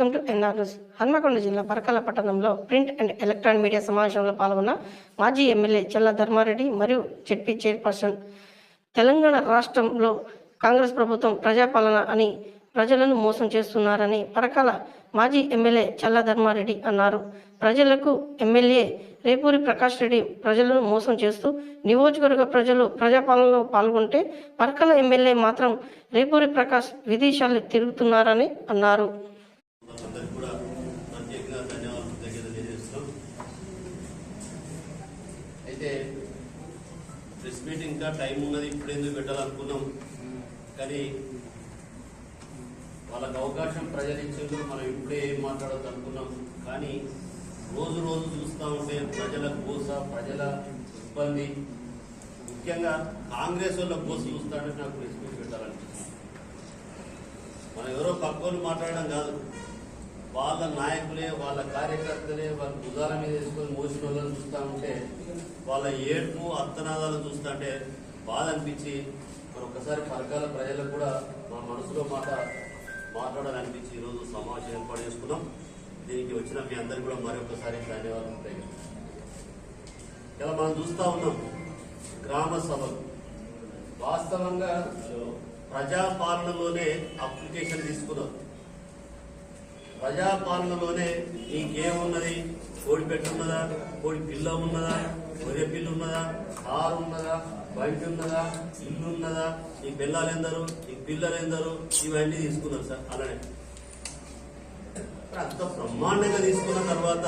Welcome to NR news Hanamkonda జిల్లా పరకాల పట్టణంలో print and electronic media సమావేశంలో పాల్గొన్న మాజీ ఎమ్మెల్యే చెల్ల ధర్మారెడ్డి మరియు జెడ్పీ చైర్పర్సన్. తెలంగాణ రాష్ట్రంలో కాంగ్రెస్ ప్రభుత్వం ప్రజాపాలన అని ప్రజలను మోసం చేస్తున్నారని పరకాల మాజీ ఎమ్మెల్యే చల్ల ధర్మారెడ్డి అన్నారు. ప్రజలకు ఎమ్మెల్యే రేపూరి ప్రకాష్ రెడ్డి ప్రజలను మోసం చేస్తూ నియోజకవర్గ ప్రజలు ప్రజాపాలనలో పాల్గొంటే పరకల ఎమ్మెల్యే మాత్రం రేపూరి ప్రకాష్ విదేశాలు తిరుగుతున్నారని అన్నారు అందరికి కూడా ప్రత్యేకంగా ధన్యవాదాలు దగ్గర తెలియజేస్తున్నాం అయితే ప్రెస్ మీట్ ఇంకా టైం ఉన్నది ఇప్పుడు ఎందుకు పెట్టాలనుకున్నాం? కానీ వాళ్ళకు అవకాశం ప్రజలు మనం ఇప్పుడే ఏం మాట్లాడొద్దు అనుకున్నాం. కానీ రోజు రోజు చూస్తూ ఉంటే ప్రజల కోస ప్రజల ఇబ్బంది ముఖ్యంగా కాంగ్రెస్ వాళ్ళ కోస చూస్తాంటే నాకు ప్రెస్ మీట్ పెట్టాలనిపిస్తుంది. మనం ఎవరో పక్కోళ్ళు మాట్లాడడం కాదు. వాళ్ళ నాయకులే వాళ్ళ కార్యకర్తలే వాళ్ళ భుజాల మీద వేసుకొని మోసిన వాళ్ళని చూస్తూ ఉంటే వాళ్ళ ఏడుపు అత్తనాదాలను చూస్తుంటే బాధ అనిపించి మరి ఒకసారి పరకాల ప్రజలకు కూడా మా మనసులో మాట మాట్లాడాలనిపించి ఈరోజు సమావేశం ఏర్పాటు చేసుకున్నాం. దీనికి వచ్చిన మీ అందరికీ కూడా మరొకసారి ధన్యవాదాలు ఉంటాయి ఇలా మనం చూస్తూ ఉన్నాం. గ్రామ సభలు. వాస్తవంగా ప్రజాపాలనలోనే అప్లికేషన్ తీసుకున్నాం ప్రజాపాలనలోనే నీకేమున్నది కోడి పెట్టి ఉన్నదా? కోడి పిల్ల ఉన్నదా? గొర్రె పిల్ల ఉన్నదా? కారు ఉన్నదా? బయట ఉన్నదా? ఇల్లు ఉన్నదా? నీ పిల్లలు ఎందరు నీ పిల్లలు ఎందరు ఇవన్నీ తీసుకున్నారు సార్ అలానే. అంత బ్రహ్మాండంగా తీసుకున్న తర్వాత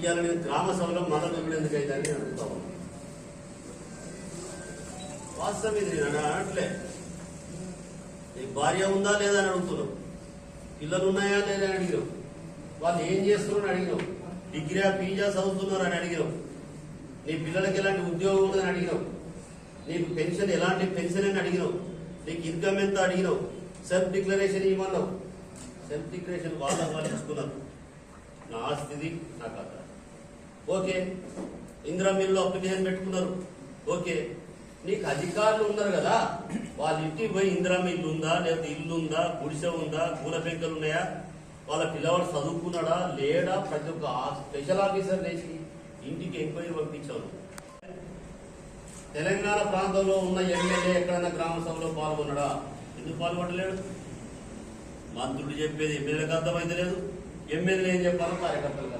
ఇవాళ నేను గ్రామ సభలో మద్దతు ఇవ్వడం ఎందుకు అని అడుగుతా ఉన్నాను వాస్తవం ఇది నేను అనట్లే. నీ భార్య ఉందా లేదా అని అడుగుతున్నావు? పిల్లలు ఉన్నాయా లేదా అని వాళ్ళు ఏం చేస్తున్నారు అని డిగ్రీ పీజా చదువుతున్నారు అని అడిగినావు నీ పిల్లలకి ఎలాంటి ఉద్యోగం ఉందని అడిగినావు నీకు పెన్షన్ ఎలాంటి పెన్షన్ అని అడిగినావు నీకు ఇన్కమ్ ఎంత అడిగినావు సెల్ఫ్ డిక్లరేషన్ ఇవ్వన్నావు సెల్ఫ్ డిక్లరేషన్ వాళ్ళ వాళ్ళు ఇస్తున్నారు నా ఆస్తిది నా కథ ఓకే. ఇందిరా మిల్లు అప్లికేషన్ పెట్టుకున్నారు. ఓకే. నీకు అధికారులు ఉన్నారు కదా వాళ్ళ ఇంటికి పోయి ఇందిరా మిల్లు ఉందా లేకపోతే ఇల్లు ఉందా గుడిసె ఉందా పూల పెంకలు ఉన్నాయా? వాళ్ళ పిల్లవాడు చదువుకున్నాడా లేడా? ప్రతి ఒక్క స్పెషల్ ఆఫీసర్ లేచి ఇంటికి ఎంక్వైరీ పంపించారు. తెలంగాణ ప్రాంతంలో ఉన్న ఎమ్మెల్యే ఎక్కడైనా గ్రామ సభలో పాల్గొన్నాడా? ఎందుకు పాల్గొనలేడు మంత్రులు చెప్పేది ఎమ్మెల్యేలకు అర్థమైతే లేదు. ఎమ్మెల్యే ఏం చెప్పాలో కార్యకర్తలు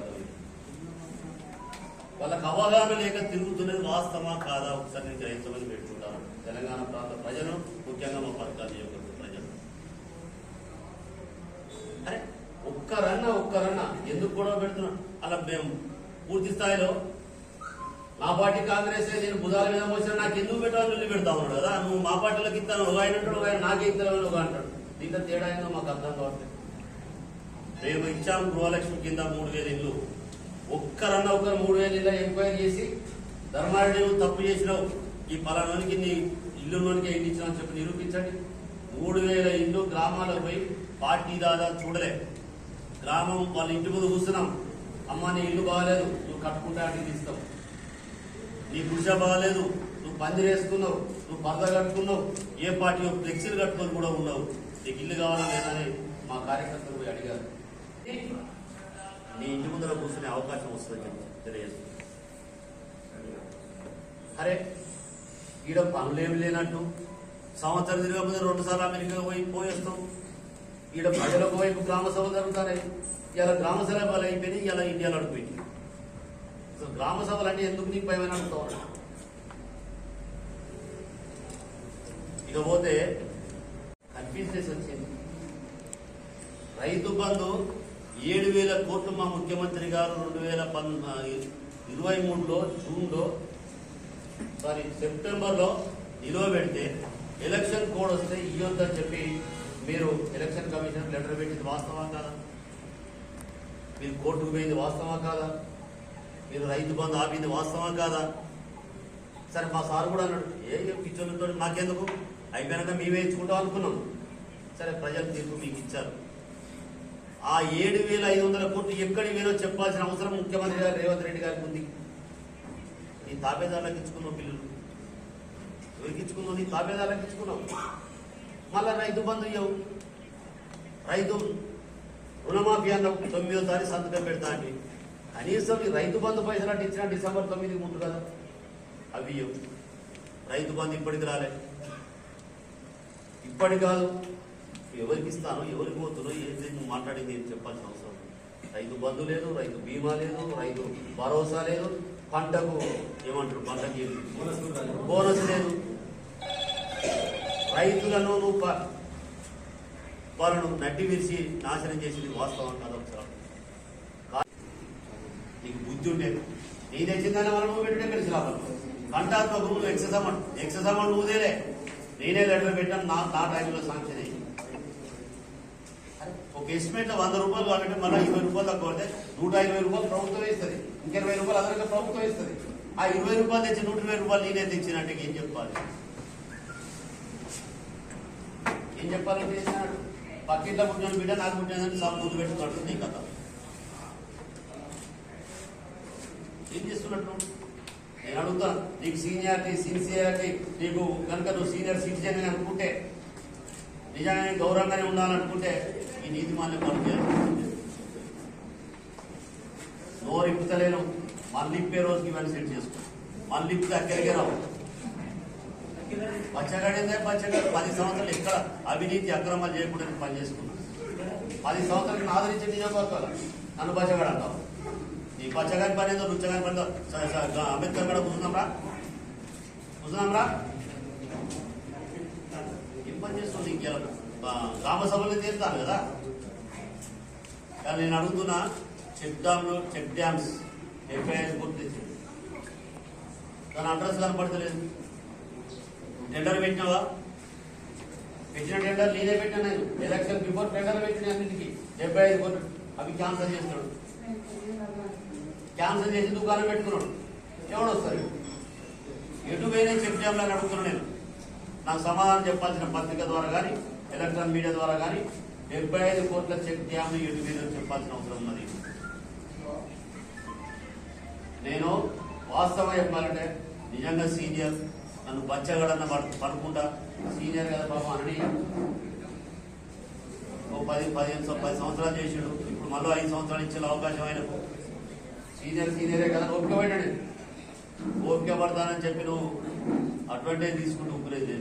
వాళ్ళకి అవగాహన లేక తిరుగుతున్నది వాస్తవా కాదా ఒకసారి నేను గ్రహించమని పెట్టుకుంటాను. తెలంగాణ ప్రాంత ప్రజలు ముఖ్యంగా మా పథకాలు నియోజకవర్గ ప్రజలు. అరే ఒక్కరన్న ఒక్కరన్నా ఎందుకు గొడవ పెడుతున్నాం? అలా మేము పూర్తి స్థాయిలో నా పార్టీ కాంగ్రెస్ నేను బుధాల మీద మోసిన నాకు ఎందుకు పెట్టాలని వెళ్ళి పెడతా ఉన్నాడు కదా? నువ్వు మా పార్టీలోకి ఇస్తాను ఒక ఆయన అంటాడు ఒక ఆయన నాకే ఇస్తాను ఒక అంటాడు దీంతో తేడా ఏందో మాకు అర్థం కావట్లేదు. మేము ఇచ్చాము గృహలక్ష్మి కింద మూడు వేల ఇల్లు. ఒక్కరన్నా ఒకరు మూడు వేల ఇలా ఎంక్వైరీ చేసి ధర్మారెడ్డి నువ్వు తప్పు చేసినావు. ఈ పలానానికి నీ ఇల్లులోనికి ఎన్ని ఇచ్చినావు చెప్పి నిరూపించండి. మూడు వేల ఇల్లు గ్రామాలకు పోయి పార్టీ దాదా చూడలే. గ్రామం వాళ్ళ ఇంటి ముందు కూర్చున్నాం. అమ్మ నీ ఇల్లు బాగాలేదు. నువ్వు కట్టుకుంటా అంటే తీస్తావు నీ గుడిసె బాగాలేదు. నువ్వు పందిరి వేసుకున్నావు. నువ్వు పరద కట్టుకున్నావు. ఏ పార్టీ ఫ్లెక్సీలు కట్టుకొని కూడా ఉన్నావు నీకు ఇల్లు కావాలా లేదని మా కార్యకర్తలు పోయి అడిగారు. నీ ఇంటి ముందర కూర్చునే అవకాశం వస్తుందని తెలియజేస్తుంది అరే ఈడ పనులేమి లేనట్టు? సంవత్సరం తిరగకపోతే రెండు సార్లు అమెరికా పోయి పోయేస్తాం. ఈడ ప్రజలకు వైపు గ్రామ సభ జరుగుతాయి ఇలా గ్రామ సభలు అయిపోయినాయి ఇలా ఇండియాలో అడిగిపోయింది అసలు గ్రామ సభలు అంటే ఎందుకు నీకు భయమైన అడుగుతావు? ఇక పోతే వచ్చింది. రైతు బంధు ఏడు వేల కోట్లు మా ముఖ్యమంత్రి గారు రెండు వేల పన్ ఇరవై మూడులో జూన్లో సారీ సెప్టెంబర్లో నిలువ పెడితే ఎలక్షన్ కోడ్ వస్తే ఇవ్వద్దని చెప్పి మీరు ఎలక్షన్ కమిషన్ లెటర్ పెట్టింది వాస్తవా కాదా? మీరు కోర్టుకు పోయింది వాస్తవా కాదా? మీరు రైతు బంధు ఆపింది వాస్తవా కాదా? సరే మా సార్ కూడా అన్నాడు ఏ పిచ్చోళ్ళతో మాకెందుకు? అయిపోయినాక మేమే ఇచ్చుకుంటాం అనుకున్నాం. సరే ప్రజలు తీర్పు మీకు ఇచ్చారు. ఆ ఏడు వేల ఐదు వందల కోట్లు ఎక్కడికి వేలో చెప్పాల్సిన అవసరం ముఖ్యమంత్రి గారు రేవంత్ రెడ్డి గారికి ఉంది. నీ తాబేదారులకు ఇచ్చుకున్నావు పిల్లలు ఎవరికి ఇచ్చుకున్నావు? నీ తాబేదారులకు ఇచ్చుకున్నావు. మళ్ళా రైతు బంధు ఇవ్వవు రైతు రుణమాఫీ అన్న తొమ్మిదో తారీఖు సంతకం పెడతా అండి కనీసం ఈ రైతు బంధు పైసలు అంటే ఇచ్చిన డిసెంబర్ తొమ్మిది ముందు కదా. అవి ఇవ్వవు రైతు బంధు ఇప్పటికి రాలే. ఇప్పటి కాదు. ఎవరికి ఇస్తాను ఎవరికి పోతున్నా ఏంటి నువ్వు మాట్లాడింది ఏం చెప్పాల్సిన అవసరం రైతు బంధు లేదు రైతు బీమా లేదు రైతు భరోసా లేదు పంటకు ఏమంటారు పంటకి బోనస్ లేదు. రైతులను నువ్వు ప- వాళ్ళను నడ్డి విరిచి నాశనం చేసింది వాస్తవం కాదు ఒకసారి. కా- నీకు బుద్ధి ఉండేది నీ తెచ్చిందని వాళ్ళు నువ్వు పెట్టిన కలిసి లాభం కంటాత్మక నువ్వు ఎక్సెస్ అమౌంట్ ఎక్సెస్ అమౌంట్ నువ్వుదేలే నేనే లెటర్ పెట్టాను నా నా టైంలో శాంక్షన్ అయ్యి ఒక ఎస్టిమేట్ వంద రూపాయలు కాబట్టి మళ్ళీ ఇరవై రూపాయలు తక్కువ అంటే నూట ఇరవై రూపాయలు ప్రభుత్వం ఇస్తుంది ఇంకా ఇరవై రూపాయలు అందరికీ ప్రభుత్వం ఇస్తుంది ఆ ఇరవై రూపాయలు తెచ్చి నూట ఇరవై రూపాయలు నేనే తెచ్చినట్టు ఏం చెప్పాలి? ఏం చెప్పాలంటే చేసినాడు పక్కింట్లో పుట్టిన బిడ్డ నాకు పుట్టినదని సబ్ ముందు పెట్టుకున్నట్టు నీ కథ. ఏం చేస్తున్నట్టు నేను అడుగుతాను. నీకు సీనియారిటీ సిన్సియారిటీ నీకు కనుక నువ్వు సీనియర్ సిటిజన్ అనుకుంటే నిజంగానే గౌరవంగానే ఉండాలనుకుంటే ఈ నీతి మాన్యం పని చేయాలి. నోరు ఇప్పుతలేను మళ్ళీ ఇప్పే రోజుకి ఇవన్నీ సెట్ చేసుకో. మళ్ళీ ఇప్పితే అక్కడికే రావు. పచ్చగడిందే పచ్చగడు. పది సంవత్సరాలు ఎక్కడ అవినీతి అక్రమాలు చేయకుండా పని పనిచేసుకున్నా పది సంవత్సరాలు ఆదరించే నియోజకవర్గాలు. నన్ను పచ్చగడ అంటావు. నీ పచ్చగాని పని ఏదో రుచ్చగాని పని అంబేద్కర్ కూడా కూర్చున్నాంరా కూర్చున్నాంరా ఏం పని చేస్తుంది గ్రామ సభలు తీరుతాను కదా. కానీ నేను అడుగుతున్నా చెక్ డ్యామ్లు చెక్ డ్యామ్స్ ఎఫ్ఐఆర్ గుర్తించింది దాని అడ్రస్ కనపడతలేదు. టెండర్ పెట్టినావా? పెట్టిన టెండర్ నేనే పెట్టాను నేను. ఎలక్షన్ బిఫోర్ టెండర్ పెట్టిన అన్నింటికి. డెబ్బై ఐదు కోట్లు. అవి క్యాన్సల్ చేస్తున్నాడు క్యాన్సల్ చేసి దుకాణం పెట్టుకున్నాడు. ఎవడు వస్తారు ఎటు పోయినా చెక్ డ్యామ్లని అడుగుతున్నాను నేను. నాకు సమాధానం చెప్పాల్సిన పత్రిక ద్వారా కానీ ఎలక్ట్రానిక్ మీడియా ద్వారా కానీ డెబ్బై ఐదు కోట్ల చెక్ డ్యామ్ ఇటు మీద చెప్పాల్సిన అవసరం ఉన్నది. నేను వాస్తవం చెప్పాలంటే నిజంగా సీనియర్ నన్ను బచ్చగడన్న పడుకుంటా. సీనియర్ కదా పాపం అని ఓ పది పదిహేను పది సంవత్సరాలు చేసాడు. ఇప్పుడు మళ్ళీ ఐదు సంవత్సరాలు ఇచ్చే అవకాశం ఆయనకు. సీనియర్ సీనియరే కదా ఓపిక పడ్డాడు. ఓపిక పడతానని చెప్పి నువ్వు అడ్వాంటేజ్ తీసుకుంటూ ఊపిరేది